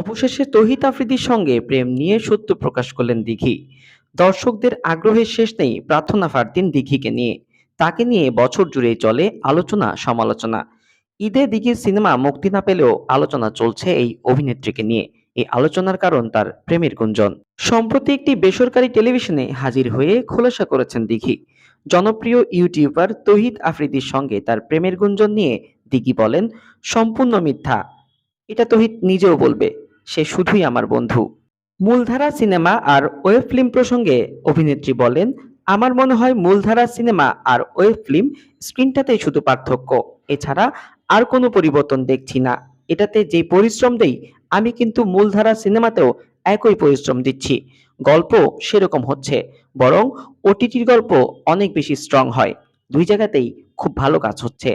অবশেষে তৌহিদ আফ্রিদির সঙ্গে প্রেম নিয়ে সত্য প্রকাশ করলেন দিঘি। দর্শকদের আগ্রহের শেষ নেই প্রার্থনা ফারদিন দিঘিকে নিয়ে। তাকে নিয়ে বছর জুড়েই চলে আলোচনা সমালোচনা। ঈদে দিঘির সিনেমা মুক্তি না পেলেও আলোচনা চলছে এই অভিনেত্রীকে নিয়ে। এই আলোচনার কারণ তার প্রেমের গুঞ্জন। সম্প্রতি একটি বেসরকারি টেলিভিশনে হাজির হয়ে খোলাসা করেছেন দিঘি। জনপ্রিয় ইউটিউবার তৌহিদ আফ্রিদির সঙ্গে তার প্রেমের গুঞ্জন নিয়ে দিঘি বলেন, সম্পূর্ণ মিথ্যা। এটা তৌহিদ নিজেও বলবে। সে শুধুই আমার বন্ধু। মূলধারা সিনেমা আর ওয়েব ফিল্ম প্রসঙ্গে অভিনেত্রী বলেন, আমার মনে হয় মূলধারা সিনেমা আর ওয়েব ফিল্ম স্ক্রিনটাতেই শুধু পার্থক্য। এছাড়া আর কোনো পরিবর্তন দেখছি না। এটাতে যে পরিশ্রম দেই, আমি কিন্তু মূলধারা সিনেমাতেও একই পরিশ্রম দিচ্ছি। গল্প সেরকম হচ্ছে, বরং ওটিটির গল্প অনেক বেশি স্ট্রং হয়। দুই জায়গাতেই খুব ভালো কাজ হচ্ছে।